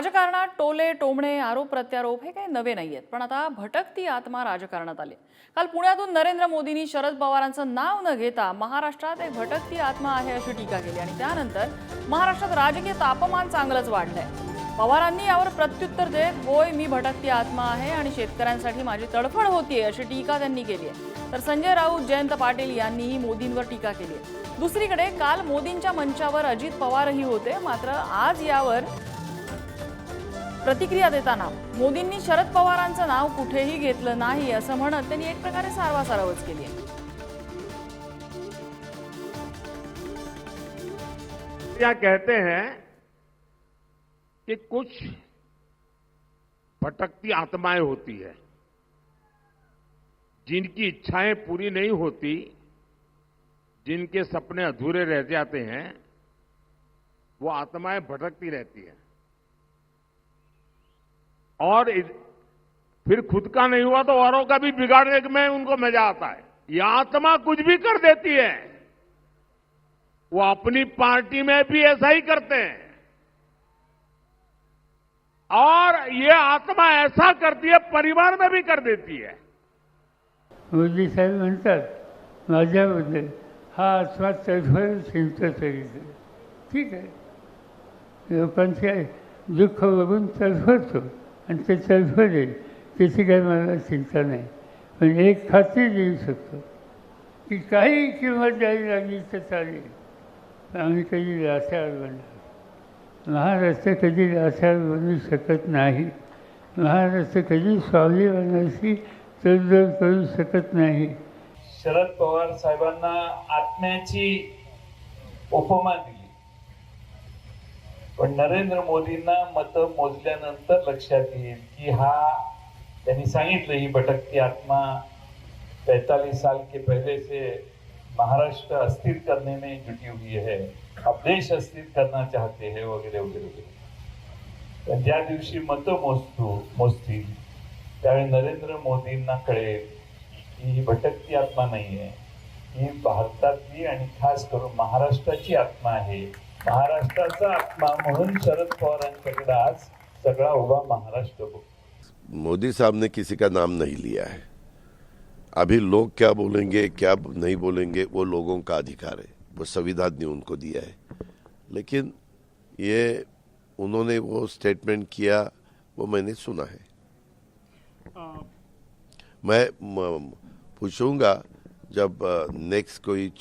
राजकारणात टोले टोमणे आरोप प्रत्यारोप हे काही नवे नाही आहेत पण आता भटकती आत्मा राजकारणात आले. काल पुण्यातून नरेंद्र मोदींनी शरद पवारांचं नाव न घेता महाराष्ट्रात एक भटकती आत्मा आहे अशी टीका केली आणि त्यानंतर महाराष्ट्रात राजकीय तापमान चांगलंच वाढलंय. पवारांनी यावर प्रत्युत्तर देत होय मी भटकती आत्मा आहे आणि शेतकऱ्यांसाठी माझी तडफड होतीये अशी टीका त्यांनी केली आहे. तर संजय राऊत जयंत पाटील यांनीही मोदींवर टीका केली आहे. दुसरीकडे काल मोदींच्या मंचावर अजित पवारही होते मात्र आज यावर प्रतिक्रिया देताना मोदींनी शरद पवारांचं नाव कुठेही घेतलं नाही असं म्हणत त्यांनी एक प्रकारे सारवासारवच केली आहे. क्या कहते हैं कि कुछ भटकती आत्माएँ होती है। जिनकी इच्छाएँ पूरी नहीं होती, जिनके सपने अधूरे रह जाते हैं, वो आत्माएँ भटकती रहती हैं। और फिर खुद का नहीं हुआ तो औरों का भी बिगाड़ने में उनको मज़ा आता है। ये आत्मा कुछ भी कर देती है। वो अपनी पार्टी में भी ऐसा ही करते हैं। और ये आत्मा ऐसा करती है, परिवार में भी कर देती है। मोदी म्हणतात माझ्याबद्दल हा आत्मा ठीक आहे लोकांचे दुःख बघून आणि ते तडफडेल त्याची काही मला चिंता नाही. पण एक खात्री देऊ शकतो की काही किंमत द्यावी लागली तर चालेल. आम्ही कधी रासाळ बनणार? महाराष्ट्र कधी रासाळ बनू शकत नाही? महाराष्ट्र कधी स्वाभिमानाशी तडजोड करू शकत नाही? शरद पवार साहेबांना आत्म्याची उपमा दिली. पण नरेंद्र मोदींना मतं मोजल्यानंतर लक्षात येईल की हा त्यांनी सांगितलं ही भटकती आत्मा पैतालीस साल के पहले से महाराष्ट्र अस्थिर करने में जुटी हुई है अब देश अस्थिर करना चाहते है वगैरे वगैरे वगैरे. पण ज्या दिवशी मतं मोजतो मोजतील त्यावेळी नरेंद्र मोदींना कळेल की ही भटकती आत्मा नाही आहे ही भारतातली आणि खास करून महाराष्ट्राची आत्मा आहे. महाराष्ट्राचा आत्मा म्हणून शरद पवारांच्याकडे आज सगळा उभा महाराष्ट्र मोदी साहब ने किसी का नाम नहीं लिया है। अभी लोग क्या बोलेंगे, क्या नहीं बोलेंगे, वो लोगों का अधिकार है। वो संविधान ने उनको दिया है। लेकिन ये उन्होंने वो स्टेटमेंट किया, वो मैंने सुना है। मैं पूछूँगा, जब नेक्स्ट कोई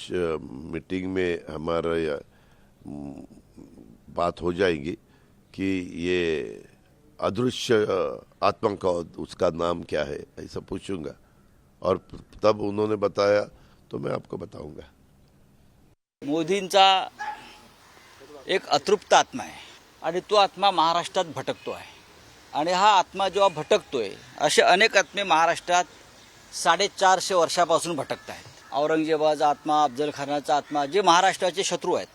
मीटिंग में हमारा बात हो जाएगी कि ये अदृश्य आत्मा का उसका नाम क्या है, ऐसा पूछूँगा। और तब उन्होंने बताया तो मैं आपको बताऊँगा। मोदींचा एक अतृप्त आत्मा आहे आणि तो आत्मा महाराष्ट्रात भटकतो आहे. आणि हा आत्मा जेव्हा भटकतोय, असे अनेक आत्मे महाराष्ट्र महाराष्ट्रात साडेचारशे वर्षापासून भटकत आहेत औरंगजेबाचा आत्मा अफजल खानाचा आत्मा, जे महाराष्ट्राचे शत्रू आहेत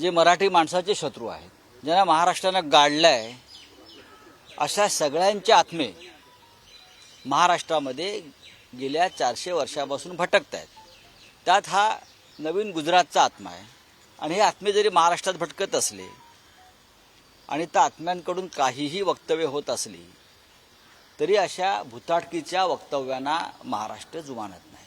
जे मराठी माणसाचे शत्रू आहेत ज्यांना महाराष्ट्रानं गाडलं आहे अशा सगळ्यांचे आत्मे महाराष्ट्रामध्ये गेल्या चारशे वर्षापासून भटकत आहेत त्यात हा नवीन गुजरातचा आत्मा आहे. आणि हे आत्मे जरी महाराष्ट्रात भटकत असले आणि त्या आत्म्यांकडून काहीही वक्तव्य होत असली तरी अशा भुताटकीच्या वक्तव्यांना महाराष्ट्र जुमानत नाही.